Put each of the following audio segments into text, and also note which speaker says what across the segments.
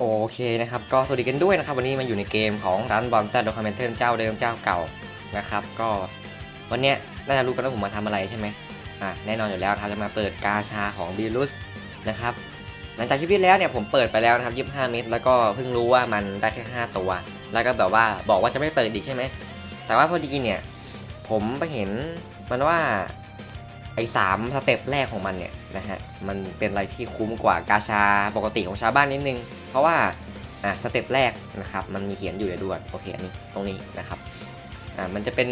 Speaker 1: โอเคนะครับ ก็สวัสดีกันด้วยนะครับ วันนี้มาอยู่ในเกมของร้านบอลแซดโดคอมเมนเทอร์เจ้าเดิมเจ้าเก่านะครับ ก็วันเนี้ยน่าจะรู้กันว่าผมมาทำอะไรใช่ไหมอะแน่นอนอยู่แล้วเราจะมาเปิดกาชาของบีรุสนะครับหลังจากคลิปที่แล้วเนี่ยผมเปิดไปแล้วนะครับ 25 เม็ดแล้วก็เพิ่งรู้ว่ามันได้แค่ 5 ตัว แล้วก็แบบว่าบอกว่าจะไม่เปิดอีกใช่ไหมแต่ว่าพอดีเนี่ยผมไปเห็นมันว่าไอ้สามสเต็ปแรกของมันเนี่ยนะฮะมันเป็นอะไรที่คุ้มกว่ากาชาปกติของชาวบ้านนิดนึง เพราะว่าอะสเต็ปแรกนะครับมันมีเขียนอยู่ในด้วยโอเคอันนี้ตรงนี้นะครับอ่ามันจะเป็น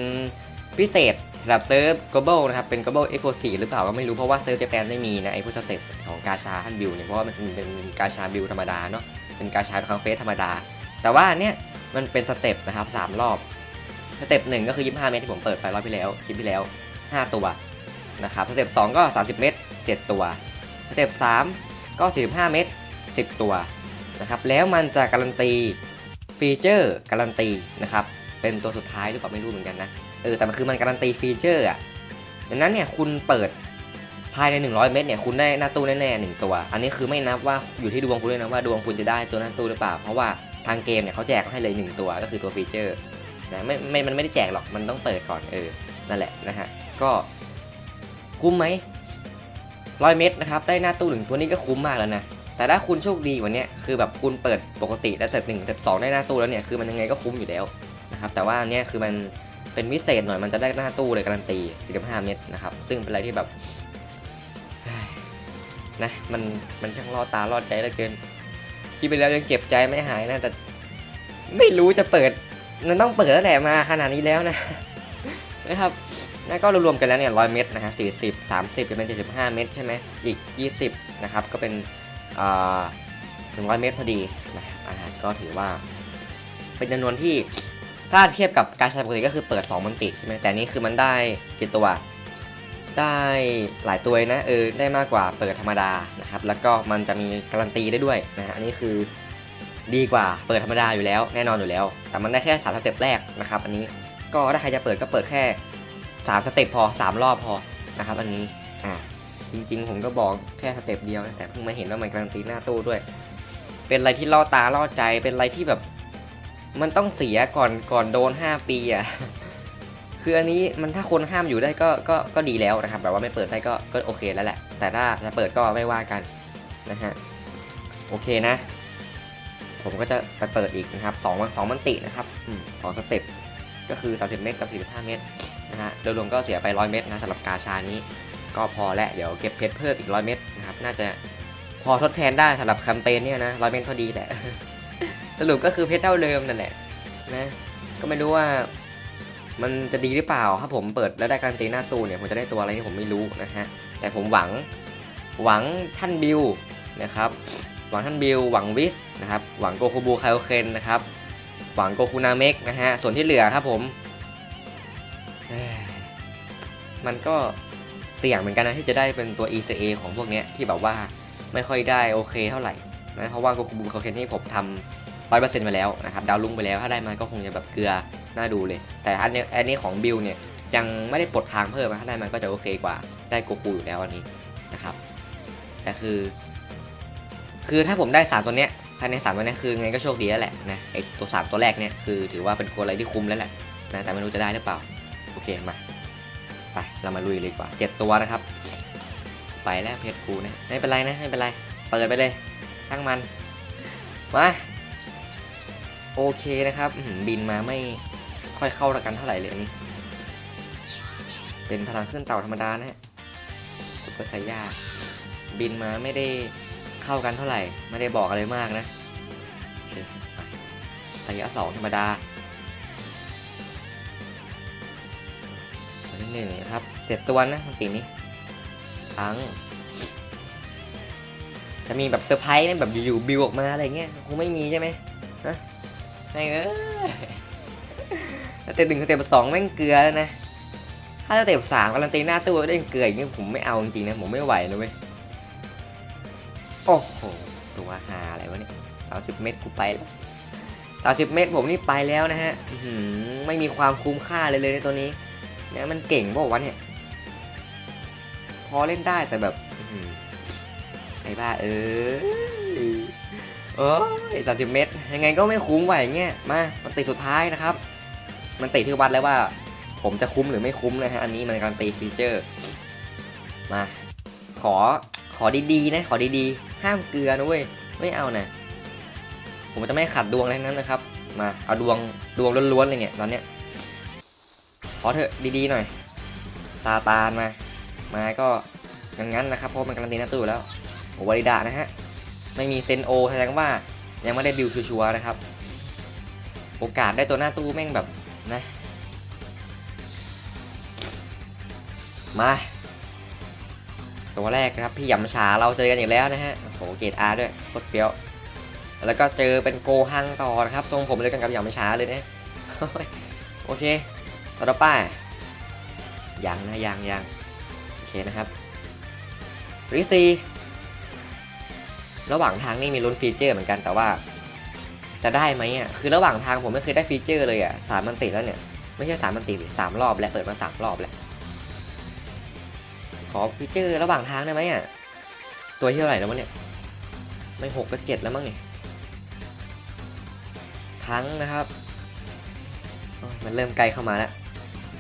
Speaker 1: พิเศษสำหรับเซิร์ฟ global นะครับเป็น global eco 4หรือเปล่าก็ไม่รู้เพราะว่าเซิร์ฟเจแปนไม่มีนะไอ้พวกสเต็ปของกาชาฮันบิลเนี่ยเพราะว่ามันเป็นกาชาบิลธรรมดาเนาะเป็นกาชาคางเฟสธรรมดา แต่ว่าเนี่ยมันเป็นสเต็ปนะครับสามรอบสเต็ปหนึ่งก็คือ 25 เมตรที่ผมเปิดไปรอบที่แล้วคลิปที่แล้ว 5 ตัวนะครับสเต็ป2ก็ 30 เมตร 7 ตัวสเต็ป3ก็ 45 เมตร 10 ตัว นะครับแล้วมันจะการันตีฟีเจอร์การันตีนะครับเป็นตัวสุดท้ายหรือเปล่าไม่รู้เหมือนกันนะเออแต่มันคือมันการันตีฟีเจอร์อะดังนั้นเนี่ยคุณเปิดภายใน 100 เมตรเนี่ยคุณได้หน้าตู้แน่ๆหนึ่งตัว อันนี้คือไม่นับว่าอยู่ที่ดวงคุณด้วยนะว่าดวงคุณจะได้ตัวหน้าตู้หรือเปล่า เพราะว่าทางเกมเนี่ยเขาแจกให้เลยหนึ่งตัวก็คือตัวฟีเจอร์นะไม่ไม่มันไม่ได้แจกหรอกมันต้องเปิดก่อนเออนั่นแหละนะฮะก็คุ้มไหมร้อยเม็ดนะครับได้หน้าตู้หนึ่งตัวนี้ก็คุ้มมากแล้วนะ แต่ถ้าคุณโชคดีกว่านี้คือแบบคุณเปิดปกติแล้วเสร็จหนึ่งเสร็จสองได้หน้าตู้แล้วเนี่ยคือมันยังไงก็คุ้มอยู่แล้วนะครับแต่ว่าเนี้ยคือมันเป็นพิเศษหน่อยมันจะได้หน้าตู้เลยการันตี45เม็ดนะครับซึ่งเป็นอะไรที่แบบนะมันมันช่างล่อตาล่อใจเหลือเกินคิดไปแล้วยังเจ็บใจไม่หายนะแต่ไม่รู้จะเปิดมันต้องเปิดแล้วแหละมาขนาดนี้แล้วนะนะครับแล้วก็รวมๆกันแล้วเนี่ยร้อยเม็ดนะฮะสี่สิบสามสิบจะเป็นเจ็ดสิบห้าเม็ดใช่ไหมอีกยี่สิบนะครับก็เป็น ถึงร้อยเม็ดพอดีนะครับก็ถือว่า เป็นจำนวนที่ถ้าเทียบกับการใช้ปกติก็คือเปิด2มันติใช่ไหมแต่นี่คือมันได้กี่ตัว ได้หลายตัวนะเออได้มากกว่าเปิดธรรมดานะครับแล้วก็มันจะมีการันตีได้ด้วยนะฮะอันนี้คือดีกว่าเปิดธรรมดาอยู่แล้วแน่นอนอยู่แล้ว แต่มันได้แค่3สเต็ปแรกนะครับอันนี้ก็ถ้าใครจะเปิดก็เปิดแค่ 3 สเต็ปพอ 3 รอบพอนะครับอันนี้อ่า จริง ๆ ผมก็บอกแค่สเต็ปเดียวนะแต่เพิ่งมาเห็นว่ามันการันตีหน้าตู้ด้วย เป็นอะไรที่ล่อตาล่อใจเป็นอะไรที่แบบ มันต้องเสียก่อนก่อนโดน 5 ปีอะคืออันนี้มันถ้าคนห้ามอยู่ได้ก็ก็ก็ดีแล้วนะครับแบบว่าไม่เปิดได้ก็ก็โอเคแล้วแหละ แต่ถ้าจะเปิดก็ไม่ว่ากันนะฮะโอเคนะ ผมก็จะไปเปิดอีกนะครับ2 2มันตินะครับสองสเต็ปก็คือ 30 เมตรกับ 45 เมตรนะฮะโดยรวมก็เสียไป 100 เมตรนะสำหรับกาชานี้ ก็พอแล้วเดี๋ยวเก็บเพชรเพิ่มอีก100เมตรนะครับน่าจะพอทดแทนได้สำหรับแคมเปญเนี่ยนะ100เมตรพอดีแหละสรุปก็คือเพชรเท่าเดิมนั่นแหละนะก็ไม่รู้ว่ามันจะดีหรือเปล่าถ้าผมเปิดแล้วได้การันตีหน้าตู้เนี่ยผมจะได้ตัวอะไรที่ผมไม่รู้นะฮะแต่ผมหวังหวังท่านบิวนะครับหวังท่านบิลหวังวิสนะครับหวังโกคูบูไคโอเคนนะครับหวังโกคูนาเมกนะฮะส่วนที่เหลือครับผมมันก็ เสี่ยงเหมือนกันนะที่จะได้เป็นตัว ECA ของพวกเนี้ยที่แบบว่าไม่ค่อยได้โอเคเท่าไหร่นะเพราะว่าโกคูบูไคโอเคนที่ผมทำร้อยเปอร์เซ็นต์ไปแล้วนะครับดาวลุ่งไปแล้วถ้าได้มาก็คงจะแบบเกลือน่าดูเลย แต่อันนี้อันนี้ของบิลเนี่ยยังไม่ได้ปลดทางเพิ่มนะถ้าได้มาก็จะโอเคกว่าได้โกคูอยู่แล้วอันนี้นะครับแต่คือ คือถ้าผมได้3ตัวเนี้ยภายใน3ตัวนี้คือไงก็โชคดีแล้วแหละนะไอตัว3ตัวแรกเนี่ยคือถือว่าเป็นคนอะไรที่คุ้มแล้วแหละนะแต่ไม่รู้จะได้หรือเปล่าโอเคมา ไปเรามาลุยเลยดีกว่า 7 ตัวนะครับ ไปแล้วเพชรกูนะไม่เป็นไรนะไม่เป็นไรเปิดไปเลย ช่างมันมาโอเคนะครับบินมาไม่ค่อยเข้าละกันเท่าไหร่เลยอันนี้ เป็นพลังขึ้นเต่าธรรมดานะฮะซุปเปอร์ไซย่าบินมาไม่ได้เข้ากันเท่าไหร่ ไม่ได้บอกอะไรมากนะโอเคระยะสองธรรมดา หนึ่งนะครับเจ็ดตัวนะมันตีนี้ทั้ง จะมีแบบเซอร์ไพรส์ไหมแบบอยู่ๆบิวออกมาอะไรเงี้ยคงไม่มีใช่ไหมฮะไม่เออเต็ปหนึ่งเต็ปสองแม่งเกลือแล้วนะถ้าเต็ปสามการันตีหน้าตู้ได้เกลืออย่างนี้ผมไม่เอาจริงๆนะผมไม่ไหวนะเว้ยโอ้โหตัวหาอะไรวะเนี่ยสามสิบเมตรกูไปแล้วสามสิบเมตรผมนี่ไปแล้วนะฮะหือไม่มีความคุ้มค่าเลยเลยในตัวนี้ เนี่ยมันเก่งบอกว่าเนี่ย พอเล่นได้แต่แบบไอ้บ้าเออเอ้ยสามสิบเมตร ยังไงก็ไม่คุ้มไหวเงี้ยมา มันติดสุดท้ายนะครับ มันติดที่วัดแล้วว่า ผมจะคุ้มหรือไม่คุ้มนะฮะ อันนี้มันการตีฟีเจอร์ มา ขอ ขอดีๆนะ ขอดีๆ ห้ามเกลือนะเว้ย ไม่เอานะ ผมจะไม่ขัดดวงอะไรนั้นนะครับ มา เอาดวง ดวงล้วนๆเลยเนี่ย ตอนเนี้ย อเถอะดีๆหน่อย ซาตานมา มาก็อย่างนั้นนะครับเพราะมันการันตีหน้าตู้แล้วโอวาริดานะฮะ ไม่มีเซนโอแสดงว่ายังไม่ได้บิวชัวร์นะครับ โอกาสได้ตัวหน้าตู้แม่งแบบนะ มา ตัวแรกนะครับ พี่หยำฉาเราเจอกันอีกแล้วนะฮะโอ้โหเกรดอาร์ด้วยโคตรเฟี้ยว แล้วก็เจอเป็นโกฮังต่อนะครับ ทรงผมเลยกันกับหยำฉาเลยนะโอเค ต่อไปยังนะยังยังโอเคนะครับริซีระหว่างทางนี่มีลุ้นฟีเจอร์เหมือนกันแต่ว่า จะได้ไหมอะคือระหว่างทางผมไม่เคยได้ฟีเจอร์เลยอะสามมันติดแล้วเนี่ย ไม่ใช่สามมันติดสามรอบแล้วเปิดมาสามรอบแล้วขอฟีเจอร์ระหว่างทางได้ไหมอะตัวที่เท่าไหร่แล้ววะเนี่ย ไม่หกก็เจ็ดแล้วมั้งเนี่ยทั้งนะครับมันเริ่มไกลเข้ามาแล้ว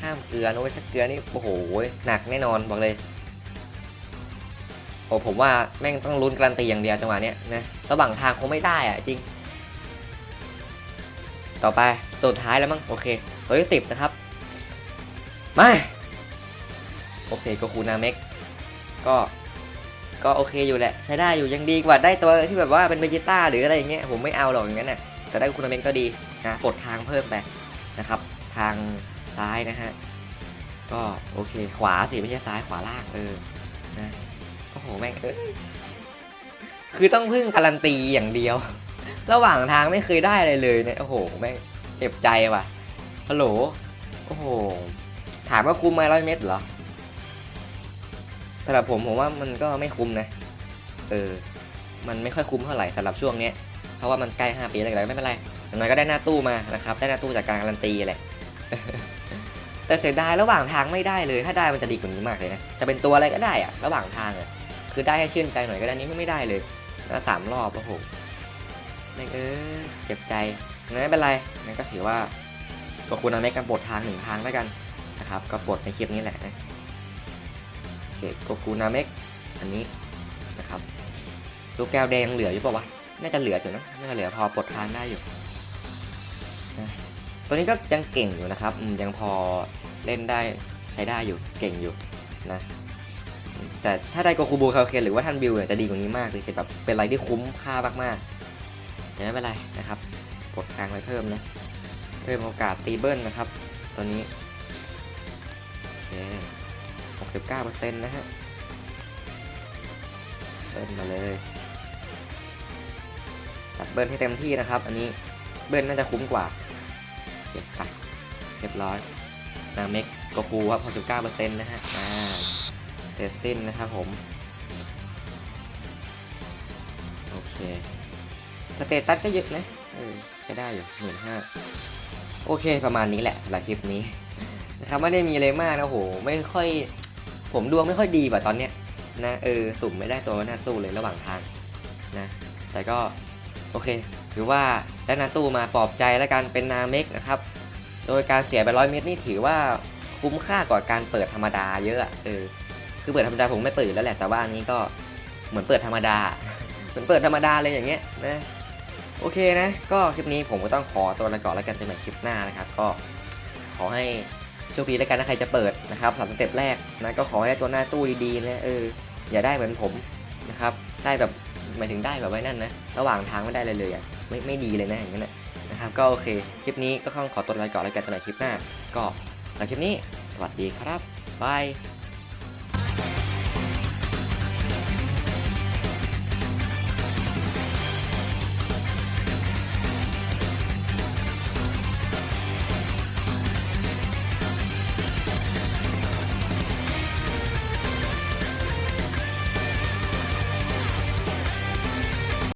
Speaker 1: ห้ามเกลือนะเว้ยถ้าเกลือนี่โอ้โหหนักแน่นอนบอกเลยโอ้ผมว่าแม่งต้องลุ้นการันตีอย่างเดียวจังหวะเนี้ยนะระหว่างทางคงไม่ได้อะจริง ต่อไปตัวท้ายแล้วมั้งโอเค ตัวที่สิบนะครับมาโอเคโกคูนาเมกก็ก็โอเคอยู่แหละ ใช้ได้อยู่ยังดีกว่าได้ตัวที่แบบว่าเป็นเบจิต้าหรืออะไรอย่างเงี้ยผมไม่เอาหรอกอย่างนั้นน่ะแต่ได้คูนาเมกก็ดีนะปลดทางเพิ่มไปนะครับ ทาง ซ้ายนะฮะ ก็โอเค ขวาสิไม่ใช่ซ้ายขวาล่างเออ นะ โอ้โหแม่งเอ้ยคือต้องพึ่งการันตีอย่างเดียว ระหว่างทางไม่เคยได้อะไรเลยเนี่ย โอ้โหแม่งเจ็บใจว่ะ ฮัลโหล โอ้โห ถามว่าคุ้มไหมร้อยเมตรเหรอสำหรับผมผมว่ามันก็ไม่คุ้มนะ เออ มันไม่ค่อยคุ้มเท่าไหร่สำหรับช่วงเนี้ย เพราะว่ามันใกล้5ปีแล้วก็ไม่เป็นไรอย่างน้อยก็ได้หน้าตู้มานะครับ ได้หน้าตู้จากการการันตีแหละ แต่เสียดายระหว่างทางไม่ได้เลย ถ้าได้มันจะดีกว่านี้มากเลยนะ จะเป็นตัวอะไรก็ได้อะระหว่างทางอะคือได้ให้ชื่นใจหน่อยก็ได้นี้ไม่ได้เลยนะสามรอบโอ้โหแม่งเออเจ็บใจงั้นไม่เป็นไรงั้นก็ถือว่าก็คุณเอาแม็กกันปลดทางหนึ่งทางแล้วกันนะครับ ก็ปลดในคลิปนี้แหละนะโอเคโกกูนาเมกอันนี้นะครับลูกแก้วแดงเหลืออยู่ปะวะ น่าจะเหลืออยู่นะ น่าจะเหลือพอปลดทางได้อยู่ ตัวนี้ก็ยังเก่งอยู่นะครับยังพอเล่นได้ใช้ได้อยู่เก่งอยู่นะแต่ถ้าได้โกคูบูคาเคนหรือว่าท่านบิวเนี่ยจะดีกว่านี้มากเลยจะแบบเป็นอะไรที่คุ้มค่ามากๆแต่ไม่เป็นไรนะครับปลดทางไปเพิ่มนะเพิ่มโอกาสตีเบิลนะครับ ตัวนี้โอเค69%นะฮะเบิ้ลมาเลยจัดเบิ้ลให้เต็มที่นะครับ อันนี้เบิ้ลน่าจะคุ้มกว่า โอเคไปเรียบร้อยนาเมกโกคูครับ 69%นะฮะ อ่าเสร็จสิ้นนะครับผม โอเค สเตตัสก็เยอะนะ เออ ใช้ได้อยู่หมื่นห้าโอเค ประมาณนี้แหละสำหรับคลิปนี้ นะครับ ไม่ได้มีอะไรมากนะโห ไม่ค่อย ผมดวงไม่ค่อยดีกว่าตอนเนี้ย นะ เออ สุ่มไม่ได้ตัวหน้าตู้เลยระหว่างทาง นะ แต่ก็ โอเค ถือว่าได้หน้าตู้มาปลอบใจแล้วกันเป็นนาเมกนะครับ โดยการเสียไปร้อยเมตรนี่ถือว่าคุ้มค่ากว่าการเปิดธรรมดาเยอะเออคือเปิดธรรมดาผมไม่เปิดแล้วแหละแต่ว่าอันนี้ก็เหมือนเปิดธรรมดา เหมือนเปิดธรรมดาเลยอย่างเงี้ยนะโอเคนะ ก็คลิปนี้ผมก็ต้องขอตัวลาก่อนแล้วกันจอกันใหม่คลิปหน้านะครับ ก็ขอให้โชคดีแล้วกันถ้าใครจะเปิดนะครับสามสเต็ปแรกนะก็ขอให้ได้ตัวหน้าตู้ดีๆนะเอออย่าได้เหมือนผมนะครับ ได้แบบ หมายถึงได้แบบไว้นั่นนะ ระหว่างทางไม่ได้เลยเลยอะไม่ไม่ดีเลยนะอย่างนั้นนะนะครับ ก็โอเค คลิปนี้ก็ต้องขอตัวลาก่อนแล้วกันเจอกันใหม่คลิปหน้า ก็หลังคลิปนี้ สวัสดีครับบาย